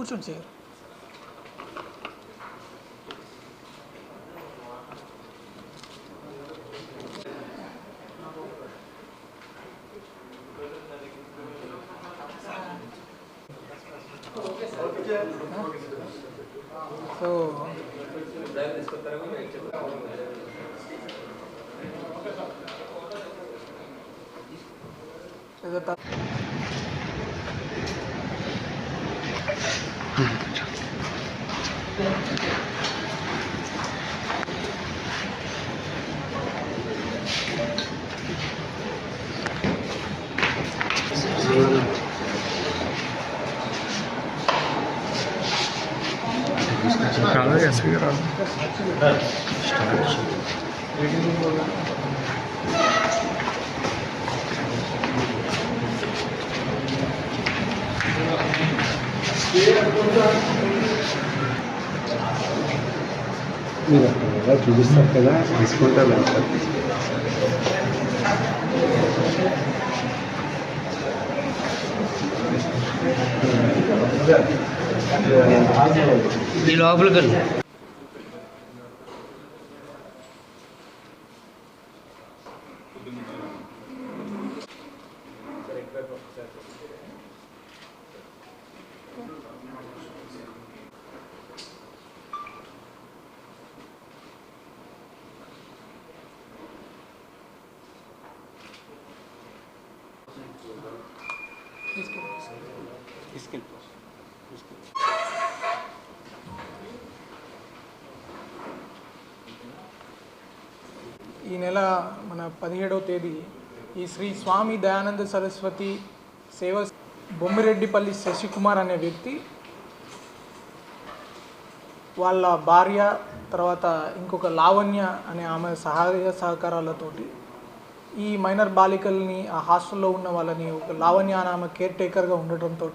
కూర్చోండి sir so ఏదో త- మీరు అక్కడ చూపిస్తారు కదా తీసుకుంటారు ఈ లోపలికి వెళ్ళు. ఈ నెల మన పదిహేడవ తేదీ ఈ శ్రీ స్వామి దయానంద సరస్వతి సేవ బొమ్మిరెడ్డిపల్లి శశికుమార్ అనే వ్యక్తి వాళ్ళ భార్య తర్వాత ఇంకొక లావణ్య అనే ఆమె సహాయ సహకారాలతోటి ఈ మైనర్ బాలికల్ని ఆ హాస్టల్లో ఉన్న వాళ్ళని ఒక లావణ్య అనే ఆమె కేర్ టేకర్గా ఉండటంతో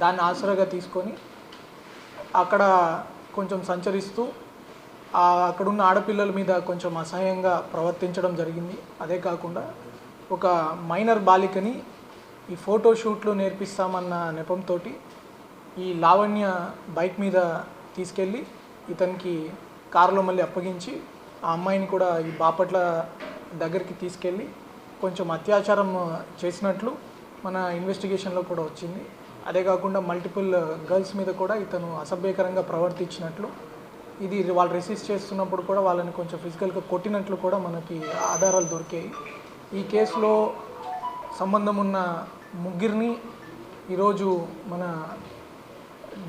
దాన్ని ఆసరాగా తీసుకొని అక్కడ కొంచెం సంచరిస్తూ అక్కడున్న ఆడపిల్లల మీద కొంచెం అసహ్యంగా ప్రవర్తించడం జరిగింది. అదే కాకుండా ఒక మైనర్ బాలికని ఈ ఫోటోషూట్లు నేర్పిస్తామన్న నెపంతో ఈ లావణ్య బైక్ మీద తీసుకెళ్ళి ఇతనికి కారులో మళ్ళీ అప్పగించి ఆ అమ్మాయిని కూడా ఈ బాపట్ల దగ్గరికి తీసుకెళ్ళి కొంచెం అత్యాచారం చేసినట్లు మన ఇన్వెస్టిగేషన్లో కూడా వచ్చింది. అదే కాకుండా మల్టిపుల్ గర్ల్స్ uh, మీద కూడా ఇతను అసభ్యకరంగా ప్రవర్తించినట్లు. ఇది వాళ్ళు రెసిస్ట్ చేస్తున్నప్పుడు కూడా వాళ్ళని కొంచెం ఫిజికల్గా కొట్టినట్లు కూడా మనకి ఆధారాలు దొరికాయి. ఈ కేసులో సంబంధం ఉన్న ముగ్గురిని ఈరోజు మన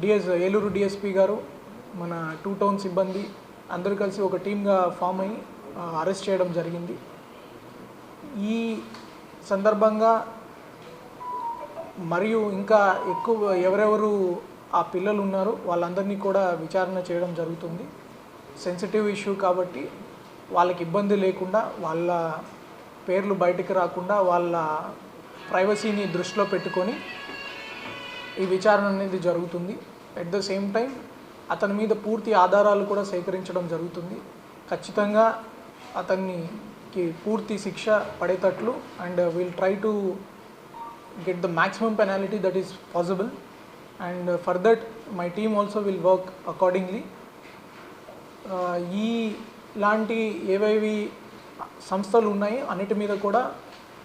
డిఎస్ ఏలూరు డిఎస్పి గారు మన టూ టౌన్ సిబ్బంది అందరూ కలిసి ఒక టీమ్గా ఫామ్ అయ్యి uh, అరెస్ట్ చేయడం జరిగింది. ఈ సందర్భంగా మరియు ఇంకా ఎక్కువ ఎవరెవరు ఆ పిల్లలు ఉన్నారో వాళ్ళందరినీ కూడా విచారణ చేయడం జరుగుతుంది. సెన్సిటివ్ ఇష్యూ కాబట్టి వాళ్ళకి ఇబ్బంది లేకుండా వాళ్ళ పేర్లు బయటకు రాకుండా వాళ్ళ ప్రైవసీని దృష్టిలో పెట్టుకొని ఈ విచారణ అనేది జరుగుతుంది. ఎట్ ద సేమ్ టైం అతని మీద పూర్తి ఆధారాలు కూడా సేకరించడం జరుగుతుంది. ఖచ్చితంగా అతన్నికి పూర్తి శిక్ష పడేటట్లు and will try to get the maximum penalty that is possible. And uh, for that my team also will work accordingly. Uh, ఈ లాంటి ఏవేవి సంస్థలు ఉన్నాయి అన్నిటి మీద కూడా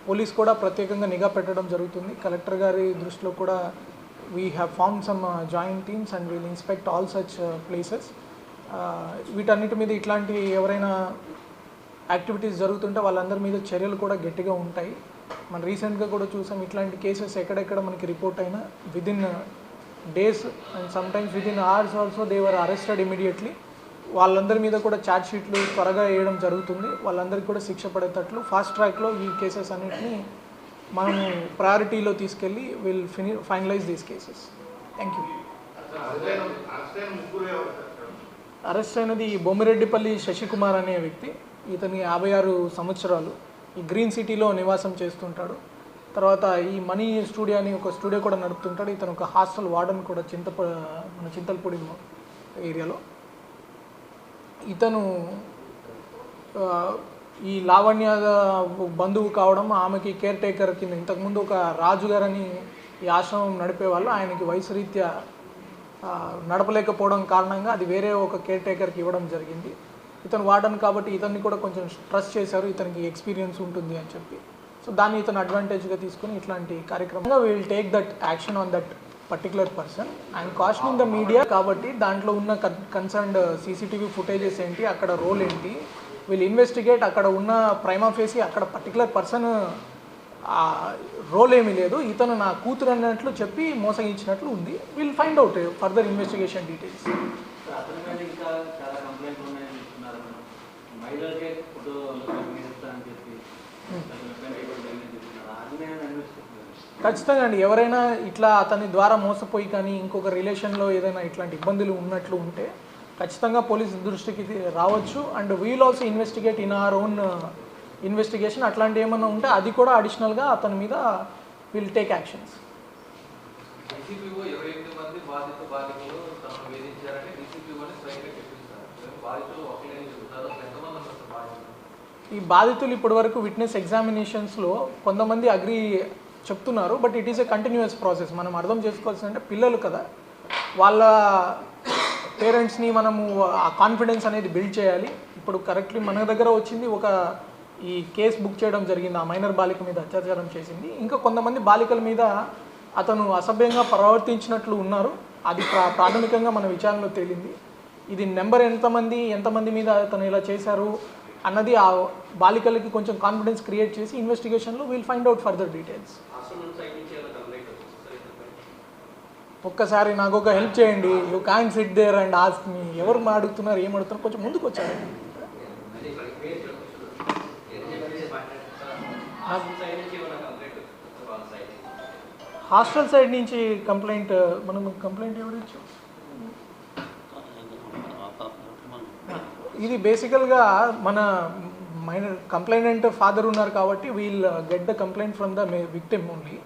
పోలీస్ కూడా ప్రత్యేకంగా నిఘా పెట్టడం జరుగుతుంది. కలెక్టర్ గారి దృష్టిలో కూడా we have form some joint teams and will inspect all such places వీటన్నిటి మీద ఇట్లాంటి ఎవరైనా యాక్టివిటీస్ జరుగుతుంటే వాళ్ళందరి మీద చర్యలు కూడా గట్టిగా ఉంటాయి. మనం రీసెంట్గా కూడా చూసాం ఇట్లాంటి కేసెస్ ఎక్కడెక్కడ మనకి రిపోర్ట్ అయినా within days and some times within hours also they were arrested immediately. వాళ్ళందరి మీద కూడా ఛార్జ్ షీట్లు త్వరగా వేయడం జరుగుతుంది. వాళ్ళందరికీ కూడా శిక్ష పడేటట్లు ఫాస్ట్ ట్రాక్లో ఈ కేసెస్ అన్నిటిని మనము ప్రయారిటీలో తీసుకెళ్ళి will fini finalize these cases. Thank you. Arrest అయినది ఈ బొమ్మిరెడ్డిపల్లి శశికుమార్ అనే వ్యక్తి. ఇతని యాభై ఆరు సంవత్సరాలు. ఈ గ్రీన్ సిటీలో నివాసం చేస్తుంటాడు. తర్వాత ఈ మనీ స్టూడియో అని ఒక స్టూడియో కూడా నడుపుతుంటాడు. ఇతను ఒక హాస్టల్ వార్డన్ కూడా చింత మన చింతలపూడి ఏరియాలో. ఇతను ఈ లావణ్య బంధువు కావడం ఆమెకి కేర్ టేకర్ కింద ఇంతకుముందు ఒక రాజుగారని ఈ ఆశ్రమం నడిపేవాళ్ళు. ఆయనకి వయసు రీత్యా నడపలేకపోవడం కారణంగా అది వేరే ఒక కేర్ టేకర్కి ఇవ్వడం జరిగింది. ఇతను వార్డన్ కాబట్టి ఇతన్ని కూడా కొంచెం ట్రస్ట్ చేశారు ఇతనికి ఎక్స్పీరియన్స్ ఉంటుంది అని చెప్పి. సో దాన్ని ఇతను అడ్వాంటేజ్గా తీసుకుని ఇట్లాంటి కార్యక్రమంగా will take that action on that particular person and casting the media కాబట్టి దాంట్లో ఉన్న కన్సర్న్డ్ సీసీటీవీ ఫుటేజెస్ ఏంటి అక్కడ రోల్ ఏంటి వీళ్ళు ఇన్వెస్టిగేట్ అక్కడ ఉన్న ప్రైమా ఫేసి అక్కడ పర్టికులర్ పర్సన్ ఆ రోల్ ఏమీ లేదు. ఇతను నా కూతురు అన్నట్లు చెప్పి మోసగించినట్లు ఉంది. Will find out further investigation details ఖచ్చితంగా అండి. ఎవరైనా ఇట్లా అతని ద్వారా మోసపోయి కానీ ఇంకొక రిలేషన్లో ఏదైనా ఇట్లాంటి ఇబ్బందులు ఉన్నట్లు ఉంటే ఖచ్చితంగా పోలీస్ దృష్టికి రావచ్చు. And we'll also investigate in our own investigation అట్లాంటి ఏమైనా ఉంటే అది కూడా అడిషనల్గా అతని మీద విల్ టేక్ యాక్షన్స్ బాధితులు ఈ బాధితులు ఇప్పటివరకు విట్నెస్ ఎగ్జామినేషన్స్లో కొంతమంది అగ్రి చెప్తున్నారు but it is a continuous process మనం అర్థం చేసుకోవాల్సిందంటే పిల్లలు కదా. వాళ్ళ పేరెంట్స్ని మనము ఆ కాన్ఫిడెన్స్ అనేది బిల్డ్ చేయాలి. ఇప్పుడు కరెక్ట్లీ మన దగ్గర వచ్చింది ఒక ఈ కేసు బుక్ చేయడం జరిగింది ఆ మైనర్ బాలిక మీద అత్యాచారం చేసింది. ఇంకా కొంతమంది బాలికల మీద అతను అసభ్యంగా ప్రవర్తించినట్లు ఉన్నారు. అది ప్రా- ప్రాథమికంగా మన విచారణలో తేలింది. ఇది నెంబర్ ఎంతమంది ఎంతమంది మీద అతను ఇలా చేశారు అన్నది ఆ బాలికలకి కొంచెం కాన్ఫిడెన్స్ క్రియేట్ చేసి ఇన్వెస్టిగేషన్లో will find out further details ఒక్కసారి నాకు ఒక హెల్ప్ చేయండి. You can sit there and ask మీ ఎవరు మా అడుగుతున్నారు ఏం అడుగుతున్నారు కొంచెం ముందుకు వచ్చారు. హాస్టల్ సైడ్ నుంచి కంప్లైంట్ హాస్టల్ సైడ్ నుంచి కంప్లైంట్ మనం కంప్లైంట్ ఎవరు ఇచ్చాం ఇది బేసికల్గా మన మైనర్ కంప్లైనెంట్ ఫాదర్ ఉన్నారు కాబట్టి we'll get the complaint from the victim only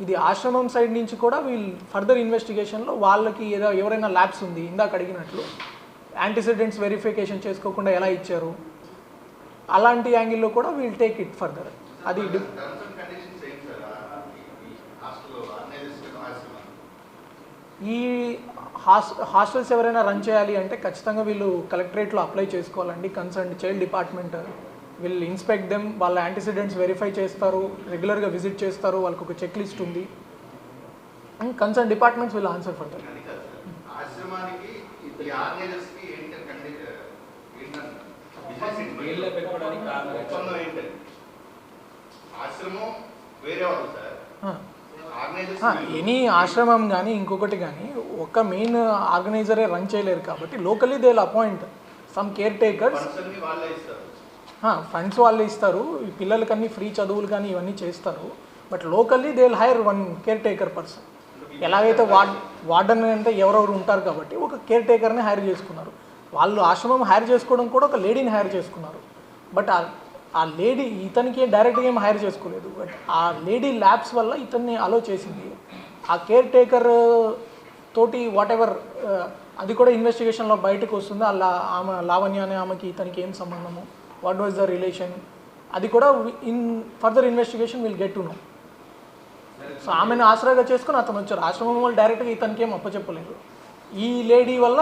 ఇది ఆశ్రమం సైడ్ నుంచి కూడా వీల్ ఫర్దర్ ఇన్వెస్టిగేషన్లో వాళ్ళకి ఏదో ఎవరైనా ల్యాబ్స్ ఉంది ఇందాక అడిగినట్లు. యాంటీసిడెంట్స్ వెరిఫికేషన్ చేసుకోకుండా ఎలా ఇచ్చారు? అలాంటి యాంగిల్లో కూడా వీల్ టేక్ ఇట్ ఫర్దర్ అది ఏంటి సార్ ఆ- ఈ హాస్ హాస్టల్స్ ఎవరైనా రన్ చేయాలి అంటే ఖచ్చితంగా వీళ్ళు కలెక్టరేట్లో అప్లై చేసుకోవాలండి. Concern child department. వీళ్ళు ఇన్స్పెక్ట్ దెమ్ వాళ్ళ యాంటీసిడెంట్స్ వెరిఫై చేస్తారు రెగ్యులర్గా విజిట్ చేస్తారు వాళ్ళకి ఒక చెక్ లిస్ట్ ఉంది. And concern departments will answer for that? వీళ్ళే ఆశ్రమం వాళ్ళు ఎనీ ఆశ్రమం కానీ ఇంకొకటి కానీ ఒక మెయిన్ ఆర్గనైజరే రన్ చేయలేరు కాబట్టి locally they appoint some caretakers funds వాళ్ళు ఇస్తారు. ఈ పిల్లలకన్నీ ఫ్రీ చదువులు కానీ ఇవన్నీ చేస్తారు. But locally they hire one caretaker person ఎలాగైతే వార్డ్ వార్డన్ అంటే ఎవరెవరు ఉంటారు కాబట్టి ఒక కేర్ టేకర్ని హైర్ చేసుకున్నారు. వాళ్ళు ఆశ్రమం హైర్ చేసుకోవడం కూడా ఒక లేడీని హైర్ చేసుకున్నారు. బట్ ఆ ఆ లేడీ ఇతనికి డైరెక్ట్గా ఏం హైర్ చేసుకోలేదు. బట్ ఆ లేడీ ల్యాబ్స్ వల్ల ఇతన్ని అలో చేసింది. ఆ కేర్ టేకర్ తోటి వాట్ ఎవర్ అది కూడా ఇన్వెస్టిగేషన్లో బయటకు వస్తుంది. అలా ఆమె లావణ్య అనే ఆమెకి ఇతనికి ఏం సంబంధము? వాట్ వాజ్ ద రిలేషన్ అది కూడా in further investigation will get to know so ఆమెను ఆసరాగా చేసుకుని అతను వచ్చారు. ఆశ్రమం వాళ్ళు డైరెక్ట్గా ఇతనికి ఏం అప్పచెప్పలేదు. ఈ లేడీ వల్ల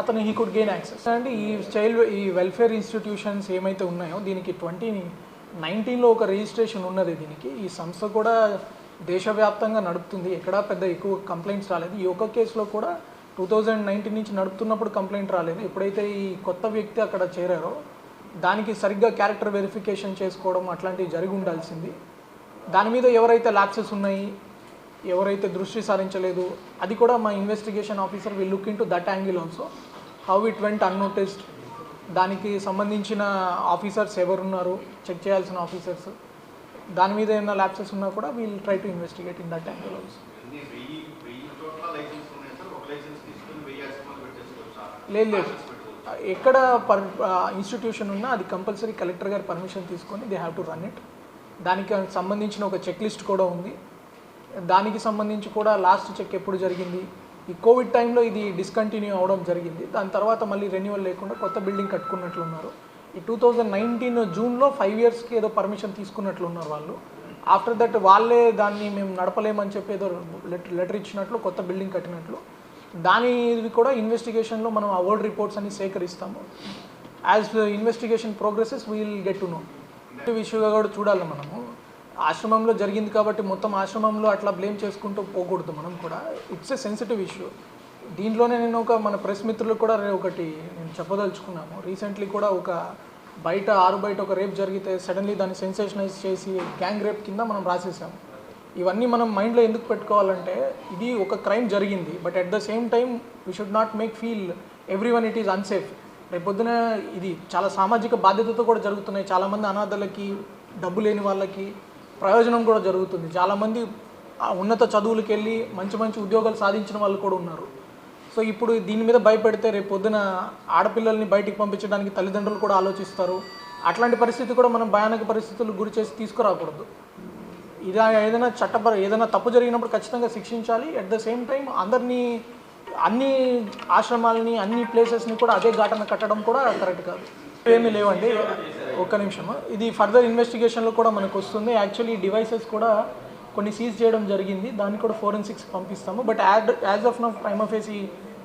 అతను హీ కుడ్ గెయిన్ యాక్సెస్ అంటే ఈ చైల్డ్ ఈ వెల్ఫేర్ ఇన్స్టిట్యూషన్స్ ఏమైతే ఉన్నాయో దీనికి ట్వంటీ నైన్టీన్లో ఒక రిజిస్ట్రేషన్ ఉన్నది దీనికి. ఈ సంస్థ కూడా దేశవ్యాప్తంగా నడుపుతుంది. ఎక్కడా పెద్ద ఎక్కువ కంప్లైంట్స్ రాలేదు. ఈ ఒక్క కేసులో కూడా టూ థౌజండ్ నైన్టీన్ నుంచి నడుపుతున్నప్పుడు కంప్లైంట్ రాలేదు. ఎప్పుడైతే ఈ కొత్త వ్యక్తి అక్కడ చేరారో దానికి సరిగ్గా క్యారెక్టర్ వెరిఫికేషన్ చేసుకోవడం అట్లాంటివి జరిగి ఉండాల్సింది. దాని మీద ఎవరైతే ల్యాప్సెస్ ఉన్నాయి ఎవరైతే దృష్టి సారించలేదు అది కూడా మా investigation officer will look into that angle also how it went unnoticed దానికి సంబంధించిన ఆఫీసర్స్ ఎవరున్నారు చెక్ చేయాల్సిన ఆఫీసర్స్ దాని మీద ఏమైనా ల్యాప్సెస్ ఉన్నా కూడా we'll try to investigate in that angle also లేదు లేదు. ఎక్కడ పర్ ఇన్స్టిట్యూషన్ ఉన్నా అది కంపల్సరీ కలెక్టర్ గారి పర్మిషన్ తీసుకొని they have to run it దానికి సంబంధించిన ఒక చెక్ లిస్ట్ కూడా ఉంది. దానికి సంబంధించి కూడా లాస్ట్ చెక్ ఎప్పుడు జరిగింది? ఈ కోవిడ్ టైంలో ఇది డిస్కంటిన్యూ అవడం జరిగింది. దాని తర్వాత మళ్ళీ రెన్యువల్ లేకుండా కొత్త బిల్డింగ్ కట్టుకున్నట్లున్నారు. ఈ టూ థౌజండ్ నైన్టీన్ జూన్లో ఫైవ్ ఇయర్స్కి ఏదో పర్మిషన్ తీసుకున్నట్లు ఉన్నారు వాళ్ళు. ఆఫ్టర్ దట్ వాళ్ళే దాన్ని మేము నడపలేమని చెప్పి ఏదో లెటర్ లెటర్ ఇచ్చినట్లు కొత్త బిల్డింగ్ కట్టినట్లు. దాని కూడా ఇన్వెస్టిగేషన్లో మనం అవార్డ్ రిపోర్ట్స్ అన్ని సేకరిస్తాము. As investigation progresses we'll get to know ఇష్యూగా కూడా చూడాలి మనము. ఆశ్రమంలో జరిగింది కాబట్టి మొత్తం ఆశ్రమంలో అట్లా బ్లేమ్ చేసుకుంటూ పోకూడదు మనం కూడా. ఇట్స్ ఎ సెన్సిటివ్ ఇష్యూ దీంట్లోనే నేను ఒక మన ప్రెస్ మిత్రులకు కూడా ఒకటి నేను చెప్పదలుచుకున్నాము రీసెంట్లీ కూడా ఒక బయట ఆరు బయట ఒక రేప్ జరిగితే సడన్లీ దాన్ని సెన్సేషనైజ్ చేసి గ్యాంగ్ రేప్ కింద మనం రాసేసాము ఇవన్నీ మనం మైండ్లో ఎందుకు పెట్టుకోవాలంటే ఇది ఒక క్రైమ్ జరిగింది. But at the same time we should not make feel everyone it is unsafe. రేపొద్దున ఇది చాలా సామాజిక బాధ్యతతో కూడా జరుగుతున్నాయి. చాలామంది అనాథలకి డబ్బు లేని వాళ్ళకి ప్రయోజనం కూడా జరుగుతుంది. చాలామంది ఆ ఉన్నత చదువులకు వెళ్ళి మంచి మంచి ఉద్యోగాలు సాధించిన వాళ్ళు కూడా ఉన్నారు. సో ఇప్పుడు దీని మీద భయపెడితే రేపు పొద్దున ఆడపిల్లల్ని బయటికి పంపించడానికి తల్లిదండ్రులు కూడా ఆలోచిస్తారు. అట్లాంటి పరిస్థితి కూడా మనం భయానక పరిస్థితులు గురి చేసి తీసుకురాకూడదు. ఇలా ఏదైనా చట్టపర ఏదైనా తప్పు జరిగినప్పుడు ఖచ్చితంగా శిక్షించాలి. అట్ ద సేమ్ టైం అందరినీ అన్ని ఆశ్రమాలని అన్ని ప్లేసెస్ని కూడా అదే ఘాటన కట్టడం కూడా కరెక్ట్ కాదు. ఏమీ లేవండి. ఒక్క నిమిషం ఇది ఫర్దర్ ఇన్వెస్టిగేషన్లో కూడా మనకు వస్తుంది. యాక్చువల్లీ డివైసెస్ కూడా కొన్ని సీజ్ చేయడం జరిగింది. దాన్ని కూడా ఫోరెన్సిక్స్ పంపిస్తాము. But at as of now prima facie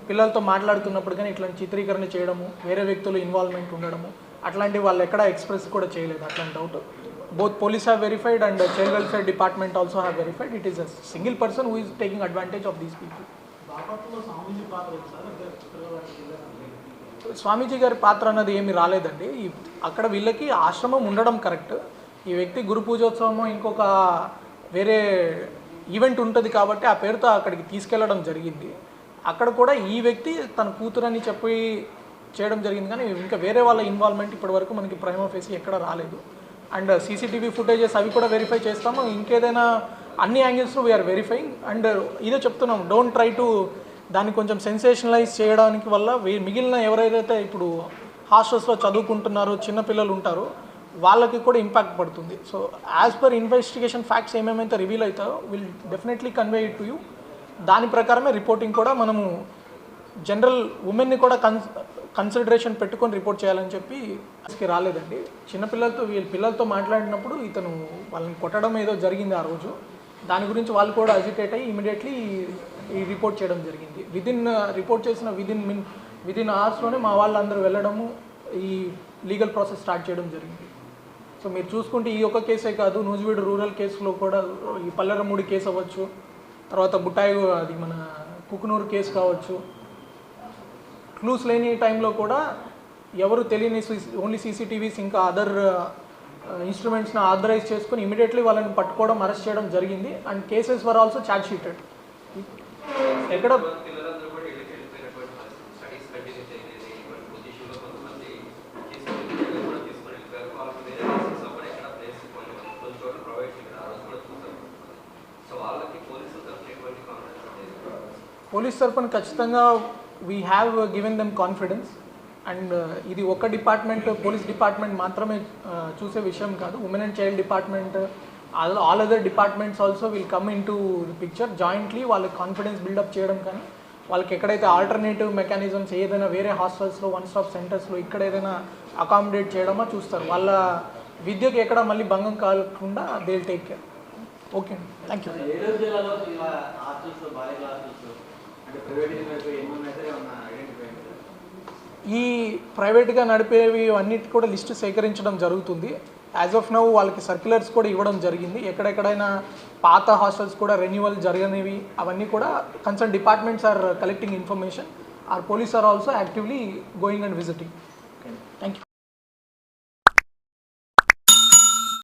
పిల్లలతో మాట్లాడుతున్నప్పుడు కానీ ఇట్లాంటి చిత్రీకరణ చేయడము వేరే వ్యక్తులు ఇన్వాల్వ్మెంట్ ఉండడము అట్లాంటి వాళ్ళు ఎక్కడ ఎక్స్ప్రెస్ కూడా చేయలేదు. అట్లాంటి doubt both police have verified and child welfare department also have verified it is a single person who is taking advantage of these people Swamiji గారి పాత్ర అన్నది ఏమి రాలేదండి. అక్కడ వీళ్ళకి ఆశ్రమం ఉండడం కరెక్ట్. ఈ వ్యక్తి గురు పూజోత్సవము ఇంకొక వేరే ఈవెంట్ ఉంటుంది కాబట్టి ఆ పేరుతో అక్కడికి తీసుకెళ్ళడం జరిగింది. అక్కడ కూడా ఈ వ్యక్తి తన కూతురని చెప్పి చేయడం జరిగింది కానీ ఇంకా వేరే వాళ్ళ ఇన్వాల్వ్మెంట్ ఇప్పటి వరకు మనకి ప్రైమ్ ఆఫీస్ ఎక్కడ రాలేదు. అండ్ సీసీటీవీ ఫుటేజెస్ అవి కూడా వెరిఫై చేస్తాము. ఇంకేదైనా అన్ని యాంగిల్స్లో వీఆర్ వెరిఫైయింగ్ అండ్ ఇదే చెప్తున్నాం డోంట్ ట్రై టు దాన్ని కొంచెం సెన్సేషనలైజ్ చేయడానికి వల్ల వీ- మిగిలిన ఎవరైతే ఇప్పుడు హాస్టల్స్లో చదువుకుంటున్నారో చిన్నపిల్లలు ఉంటారో వాళ్ళకి కూడా ఇంపాక్ట్ పడుతుంది. So as per investigation facts ఏమేమైతే reveal అవుతాయో will definitely convey it to you దాని ప్రకారమే రిపోర్టింగ్ కూడా మనము జనరల్ ఉమెన్ని కూడా కన్ కన్సిడరేషన్ పెట్టుకొని రిపోర్ట్ చేయాలని చెప్పి రాలేదండి. చిన్నపిల్లలతో వీళ్ళ పిల్లలతో మాట్లాడినప్పుడు ఇతను వాళ్ళని కొట్టడం ఏదో జరిగింది ఆ రోజు. దాని గురించి వాళ్ళు కూడా అజిటేట్ అయ్యి ఇమీడియట్లీ ఈ రిపోర్ట్ చేయడం జరిగింది. విదిన్ రిపోర్ట్ uh, చేసిన విదిన్ మిన్ విదిన్ అవర్స్లోనే మా వాళ్ళందరూ వెళ్ళడము ఈ లీగల్ ప్రాసెస్ స్టార్ట్ చేయడం జరిగింది. సో మీరు చూసుకుంటే ఈ ఒక్క కేసే కాదు నూజివీడు రూరల్ కేసులో కూడా ఈ పల్లెరమూడి కేసు అవ్వచ్చు. తర్వాత బుట్టాయి అది మన కుకునూరు కేసు కావచ్చు. క్లూస్ లేని టైంలో కూడా ఎవరు తెలియని ఓన్లీ సీసీటీవీస్ ఇంకా అదర్ ఇన్స్ట్రుమెంట్స్ని ఆథరైజ్ చేసుకొని ఇమీడియట్లీ వాళ్ళని పట్టుకోవడం అరెస్ట్ చేయడం జరిగింది. And cases were also charge sheeted. ఎక్కడ పిల్లలందరూ కూడా ఇళ్ళకి వెళ్ళిపోయినటువంటి పరిస్థితి స్టడీస్ కంటిన్యూ చేయలేదు ఇటువంటి పొజిషన్లో కొంతమంది తీసుకొని కూడా తీసుకొని వెళ్ళిపోయారు వాళ్ళకి వేరే ప్లేసెస్ అప్పుడు ఎక్కడ ప్లేస్ కొన్ని కొన్ని చోట్ల ప్రొవైడ్ చేయలేదు ఆ రోజు కూడా చూసారు సో వాళ్ళకి పోలీసులు తరఫున ఎటువంటి కాన్ఫిడెన్స్ లేదు పోలీస్ తరఫున ఖచ్చితంగా we have given them confidence and ఇది ఒక డిపార్ట్మెంట్ పోలీస్ డిపార్ట్మెంట్ మాత్రమే uh, చూసే విషయం కాదు. Women and child department all all other departments also will come into the picture jointly వాళ్ళకి కాన్ఫిడెన్స్ బిల్డప్ చేయడం కానీ వాళ్ళకి ఎక్కడైతే ఆల్టర్నేటివ్ మెకానిజమ్స్ ఏదైనా వేరే హాస్టల్స్లో వన్ స్టాప్ సెంటర్స్లో ఇక్కడ ఏదైనా అకామిడేట్ చేయడమో చూస్తారు. వాళ్ళ విద్యకు ఎక్కడ మళ్ళీ భంగం కాకుండా దే టేక్ కేర్ ఓకే అండి థ్యాంక్ యూ ఈ ప్రైవేట్గా నడిపేవి అన్నిటి కూడా లిస్టు సేకరించడం జరుగుతుంది. యాజ్ ఆఫ్ నౌ వాళ్ళకి సర్క్యులర్స్ కూడా ఇవ్వడం జరిగింది. ఎక్కడెక్కడైనా పాత హాస్టల్స్ కూడా రెన్యువల్ జరగనివి అవన్నీ కూడా concern departments are collecting information are police are also actively going and visiting